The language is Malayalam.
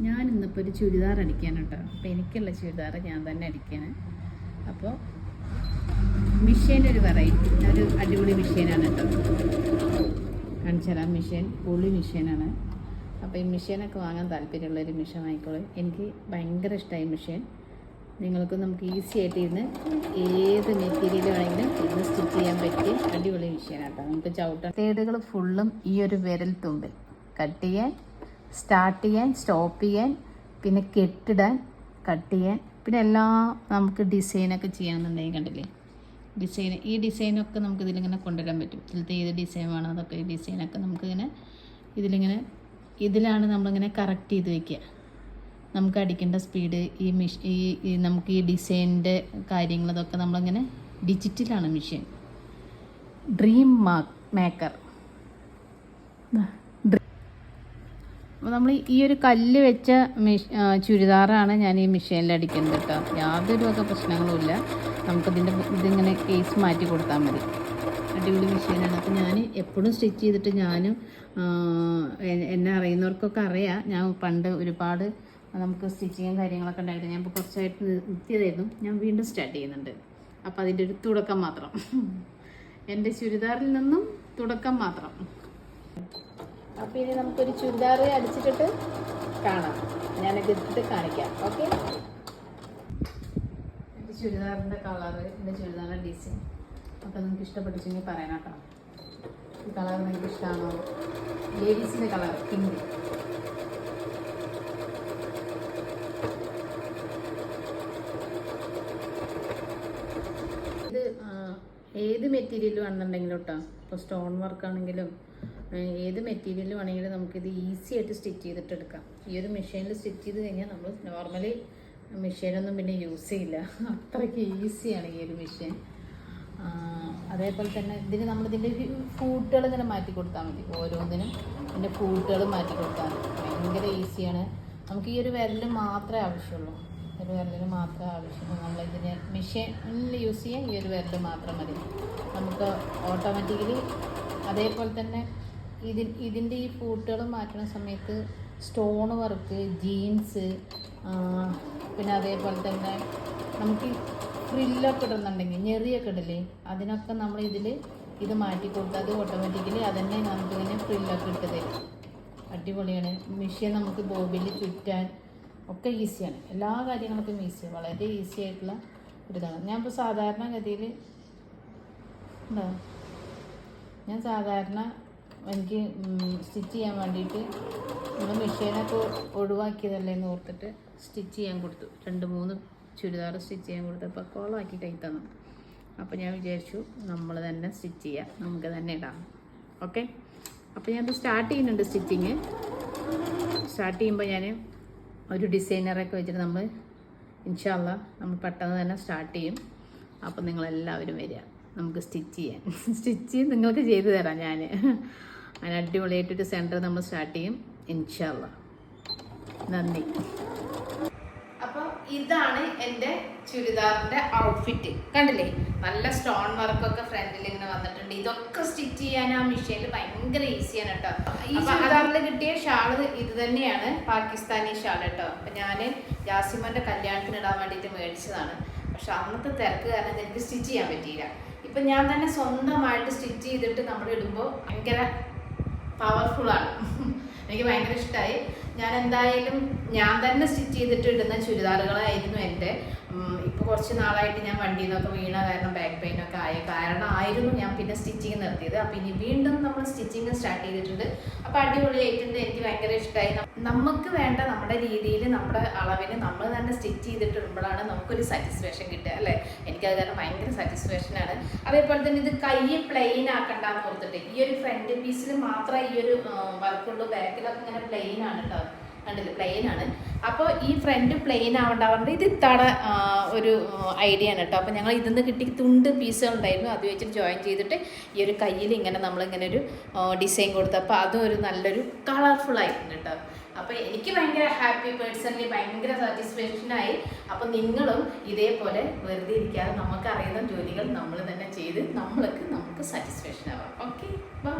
ഒരു ചുരിദാർ അടിക്കാൻ കേട്ടോ. അപ്പോൾ എനിക്കുള്ള ചുരിദാർ ഞാൻ തന്നെ അടിക്കാണ്. അപ്പോൾ മിഷീന്റെ ഒരു വെറൈറ്റി ഒരു അടിപൊളി മിഷീനാണ് കേട്ടോ. കാണിച്ചു തരാം മിഷീൻ പൊളി മിഷീനാണ്. അപ്പോൾ ഈ മിഷീനൊക്കെ വാങ്ങാൻ താല്പര്യമുള്ള ഒരു മിഷൻ വാങ്ങിക്കോളൂ. എനിക്ക് ഭയങ്കര ഇഷ്ടമായി മിഷീൻ. നിങ്ങൾക്ക് നമുക്ക് ഈസി ആയിട്ട് ഇരുന്ന് ഏത് മെറ്റീരിയൽ വേണമെങ്കിലും ഇരുന്ന് സ്റ്റിച്ച് ചെയ്യാൻ പറ്റിയ അടിപൊളി മിഷീനാണ് കേട്ടോ. നമുക്ക് ചവിട്ടാൻ തേടുകൾ ഫുള്ളും ഈ ഒരു വിരൽ തുമ്പിൽ. കട്ട് ചെയ്യാൻ സ്റ്റാർട്ട് ചെയ്യാൻ സ്റ്റോപ്പ് ചെയ്യാൻ പിന്നെ കെട്ടിടാൻ കട്ട് ചെയ്യാൻ പിന്നെ എല്ലാം നമുക്ക് ഡിസൈനൊക്കെ ചെയ്യാമെന്നുണ്ടെങ്കിൽ കണ്ടില്ലേ? ഡിസൈൻ ഈ ഡിസൈനൊക്കെ നമുക്ക് ഇതിലിങ്ങനെ കൊണ്ടുവരാൻ പറ്റും. ഇതിലത്തെ ഏത് ഡിസൈൻ വേണം അതൊക്കെ ഡിസൈനൊക്കെ നമുക്കിങ്ങനെ ഇതിലിങ്ങനെ ഇതിലാണ് നമ്മളിങ്ങനെ കറക്റ്റ് ചെയ്ത് വയ്ക്കുക നമുക്ക് അടിക്കേണ്ട സ്പീഡ് ഈ മിഷ് ഈ നമുക്ക് ഈ ഡിസൈനിന്റെ കാര്യങ്ങൾ അതൊക്കെ നമ്മളിങ്ങനെ ഡിജിറ്റലാണ് മെഷീൻ ഡ്രീം മാ മേക്കർ അപ്പോൾ നമ്മൾ ഈ ഒരു കല്ല് വെച്ച മിഷ് ചുരിദാറാണ് ഞാൻ ഈ മെഷീനിൽ അടിക്കുന്നത് കേട്ടോ. യാതൊരു വക പ്രശ്നങ്ങളുമില്ല. നമുക്കതിന്റെ ഇതിങ്ങനെ കേസ് മാറ്റി കൊടുത്താൽ മതി. അടിപൊളി മെഷീനാണ്. അപ്പോൾ ഞാൻ എപ്പോഴും സ്റ്റിച്ച് ചെയ്തിട്ട് ഞാനും എന്നെ അറിയുന്നവർക്കൊക്കെ അറിയാം. ഞാൻ പണ്ട് ഒരുപാട് നമുക്ക് സ്റ്റിച്ചിങ്ങും കാര്യങ്ങളൊക്കെ ഉണ്ടായിരുന്നു. ഞാൻ ഇപ്പോൾ കുറച്ചായിട്ട് നിർത്തിയതായിരുന്നു ഞാൻ വീണ്ടും സ്റ്റാർട്ട് ചെയ്യുന്നുണ്ട്. അപ്പോൾ അതിന്റെ ഒരു തുടക്കം മാത്രം. എന്റെ ചുരിദാറിൽ നിന്നും തുടക്കം മാത്രം. ഇനി നമുക്കൊരു ചുരിദാർ അടിച്ചിട്ടിട്ട് കാണാം. ഞാൻ ഇട്ടിട്ട് കാണിക്കാം. ഓക്കെ? ചുരിദാറിന്റെ കളറ് എന്റെ ചുരിദാറിന്റെ ഡിസൈൻ അപ്പോൾ നിങ്ങൾക്ക് ഇഷ്ടപ്പെട്ടിച്ചെങ്കിൽ പറയാം കേട്ടോ. ഈ കളർ നിങ്ങൾക്ക് ഇഷ്ടമാണോ ലേഡീസിന്റെ കളർ പിങ്ക് ഇത് ഏത് മെറ്റീരിയൽ വേണമെന്നുണ്ടെങ്കിലും കേട്ടോ. ഇപ്പോൾ സ്റ്റോൺ വർക്ക് ആണെങ്കിലും ഏത് മെറ്റീരിയൽ വേണമെങ്കിലും നമുക്കിത് ഈസി ആയിട്ട് സ്റ്റിച്ച് ചെയ്തിട്ട് എടുക്കാം. ഈ ഒരു മെഷീനിൽ സ്റ്റിച്ച് ചെയ്ത് കഴിഞ്ഞാൽ നമ്മൾ നോർമലി മെഷീനൊന്നും പിന്നെ യൂസ് ചെയ്യില്ല. അത്രയ്ക്ക് ഈസിയാണ് ഈ ഒരു മെഷീൻ. അതേപോലെ തന്നെ ഇതിന് നമ്മളിതിന്റെ കൂട്ടുകൾ ഇങ്ങനെ മാറ്റി കൊടുത്താൽ മതി. ഓരോന്നിനും ഇതിന്റെ കൂട്ടുകൾ മാറ്റി കൊടുത്താൽ മതി. ഭയങ്കര ഈസിയാണ് നമുക്ക് ഈ ഒരു വിരൽ മാത്രമേ ആവശ്യമുള്ളൂ. ഒരു വിരലിന് മാത്രമേ ആവശ്യമുള്ളൂ. നമ്മളിതിന് മെഷീനിൽ യൂസ് ചെയ്യാൻ ഈ ഒരു വിരൽ മാത്രം മതി. നമുക്ക് ഓട്ടോമാറ്റിക്കലി അതേപോലെ തന്നെ ഇതിൻ ഇതിന്റെ ഈ ഫൂട്ടുകൾ മാറ്റുന്ന സമയത്ത് സ്റ്റോൺ വർക്ക് ജീൻസ് പിന്നെ അതേപോലെ തന്നെ നമുക്ക് ഫ്രില്ലൊക്കെ ഇടുന്നുണ്ടെങ്കിൽ ഞെറിയൊക്കെ ഇടില്ലേ അതിനൊക്കെ നമ്മൾ ഇതിൽ ഇത് മാറ്റി കൊടുത്താൽ അത് ഓട്ടോമാറ്റിക്കലി അതന്നെ നമുക്കിങ്ങനെ ഫ്രില്ലൊക്കെ ഇട്ട് തരും. അടിപൊളിയാണ്. മെഷീൻ നമുക്ക് ബോബിൽ ചുറ്റാൻ ഒക്കെ ഈസിയാണ്. എല്ലാ കാര്യങ്ങൾക്കും ഈസി വളരെ ഈസി ആയിട്ടുള്ള ഒരു ഇതാണ് ഞാൻ ഇപ്പോൾ സാധാരണഗതിയിൽ എന്താ? ഞാൻ സാധാരണ എനിക്ക് സ്റ്റിച്ച് ചെയ്യാൻ വേണ്ടിയിട്ട് നമ്മൾ മെഷീനൊക്കെ ഒഴിവാക്കിയതല്ലേ എന്ന് ഓർത്തിട്ട് സ്റ്റിച്ച് ചെയ്യാൻ കൊടുത്തു. രണ്ട് മൂന്ന് ചുരിദാർ സ്റ്റിച്ച് ചെയ്യാൻ കൊടുത്തപ്പോൾ കോളാക്കി കൈ തന്നു. അപ്പോൾ ഞാൻ വിചാരിച്ചു നമ്മൾ തന്നെ സ്റ്റിച്ച് ചെയ്യാം. നമുക്ക് തന്നെ ഇടാം. ഓക്കെ? അപ്പോൾ ഞാനത് സ്റ്റാർട്ട് ചെയ്യുന്നുണ്ട് സ്റ്റിച്ചിങ്. സ്റ്റാർട്ട് ചെയ്യുമ്പോൾ ഞാൻ ഒരു ഡിസൈനറൊക്കെ വെച്ചിട്ട് നമ്മൾ ഇൻഷാല്ല നമ്മൾ പെട്ടെന്ന് തന്നെ സ്റ്റാർട്ട് ചെയ്യും. അപ്പോൾ നിങ്ങളെല്ലാവരും വരിക. നമുക്ക് സ്റ്റിച്ച് ചെയ്യാൻ. സ്റ്റിച്ച് നിങ്ങൾക്ക് ചെയ്തു തരാം ഞാൻ അതിന് അടിപൊളിയായിട്ടൊരു സെന്റർ നമ്മൾ സ്റ്റാർട്ട് ചെയ്യും. ഇൻഷാല്ല നന്ദി. അപ്പോൾ ഇതാണ് എന്റെ ചുരിദാറിന്റെ ഔട്ട്ഫിറ്റ് കണ്ടില്ലേ? നല്ല സ്റ്റോൺ വർക്കൊക്കെ ഫ്രണ്ടിൽ ഇങ്ങനെ വന്നിട്ടുണ്ട്. ഇതൊക്കെ സ്റ്റിച്ച് ചെയ്യാൻ ആ മെഷീനിൽ ഭയങ്കര ഈസിയാണ് കേട്ടോ ഈ ചുരിദാറിൽ കിട്ടിയ ഷാൾ ഇത് തന്നെയാണ് പാകിസ്ഥാനി ഷാൾ കേട്ടോ അപ്പം ഞാൻ ജാസിമോന്റെ കല്യാണത്തിന് ഇടാൻ വേണ്ടിയിട്ട് മേടിച്ചതാണ്. പക്ഷെ അന്നത്തെ തിരക്ക് കാരണം എനിക്ക് സ്റ്റിച്ച് ചെയ്യാൻ പറ്റിയില്ല. ഇപ്പം ഞാൻ തന്നെ സ്വന്തമായിട്ട് സ്റ്റിച്ച് ചെയ്തിട്ട് നമ്മൾ ഇടുമ്പോൾ ഭയങ്കര പവർഫുൾ ആണ്. എനിക്ക് ഭയങ്കര ഇഷ്ടമായി ഞാൻ എന്തായാലും ഞാൻ തന്നെ സ്റ്റിച്ച് ചെയ്തിട്ട് ഇടുന്ന ചുരിദാറുകളായിരുന്നു എന്റെ. ഇപ്പോൾ കുറച്ച് നാളായിട്ട് ഞാൻ വണ്ടിയിൽ നിന്നൊക്കെ വീണ കാരണം ബാക്ക് പെയിൻ ഒക്കെ ആയ കാരണം ആയിരുന്നു ഞാൻ പിന്നെ സ്റ്റിച്ചിങ് നിർത്തിയത്. അപ്പോൾ ഇനി വീണ്ടും നമ്മൾ സ്റ്റിച്ചിങ് സ്റ്റാർട്ട് ചെയ്തിട്ടുണ്ട്. അപ്പോൾ അടിപൊളിയായിട്ടുണ്ട് എനിക്ക് ഭയങ്കര ഇഷ്ടമായി നമുക്ക് വേണ്ട നമ്മുടെ രീതിയിൽ നമ്മുടെ അളവിന് നമ്മൾ തന്നെ സ്റ്റിച്ച് ചെയ്തിട്ട് ഇടുമ്പോഴാണ് നമുക്കൊരു സാറ്റിസ്ഫാക്ഷൻ കിട്ടുക അല്ലേ? എനിക്കത് കാരണം ഭയങ്കര സാറ്റിസ്ഫാക്ഷൻ ആണ്. അതേപോലെ തന്നെ ഇത് കൈ പ്ലെയിൻ ആക്കണ്ട എന്ന് ഓർത്തിട്ട് ഈ ഒരു ഫ്രണ്ട് പീസിൽ മാത്രമേ ഈ ഒരു വർക്കുള്ളൂ ബാക്കിലൊക്കെ ഇങ്ങനെ പ്ലെയിൻ ആണ് കേട്ടോ കണ്ടില്ല? പ്ലെയിൻ ആണ്. അപ്പോൾ ഈ ഫ്രണ്ട് പ്ലെയിൻ ആവേണ്ട പറഞ്ഞത് ഇത് ഇത്തവണ ഒരു ഐഡിയ ആണ് കേട്ടോ. അപ്പോൾ ഞങ്ങൾ ഇതിന്ന് കിട്ടി തുണ്ട് പീസുകൾ ഉണ്ടായിരുന്നു. അത് വെച്ചിട്ട് ജോയിൻ ചെയ്തിട്ട് ഈ ഒരു കയ്യിൽ ഇങ്ങനെ നമ്മളിങ്ങനെ ഒരു ഡിസൈൻ കൊടുത്തു. അപ്പോൾ അതും ഒരു നല്ലൊരു കളർഫുൾ ആയിട്ടുണ്ട് കേട്ടോ. അപ്പോൾ എനിക്ക് ഭയങ്കര ഹാപ്പി പേഴ്സണലി ഭയങ്കര സാറ്റിസ്ഫാക്ഷനായി അപ്പോൾ നിങ്ങളും ഇതേപോലെ വെറുതെ ഇരിക്കാതെ നമുക്കറിയുന്ന ജോലികൾ നമ്മൾ തന്നെ ചെയ്ത് നമ്മൾക്ക് നമുക്ക് സാറ്റിസ്ഫാക്ഷൻ ആവാം. Okay bye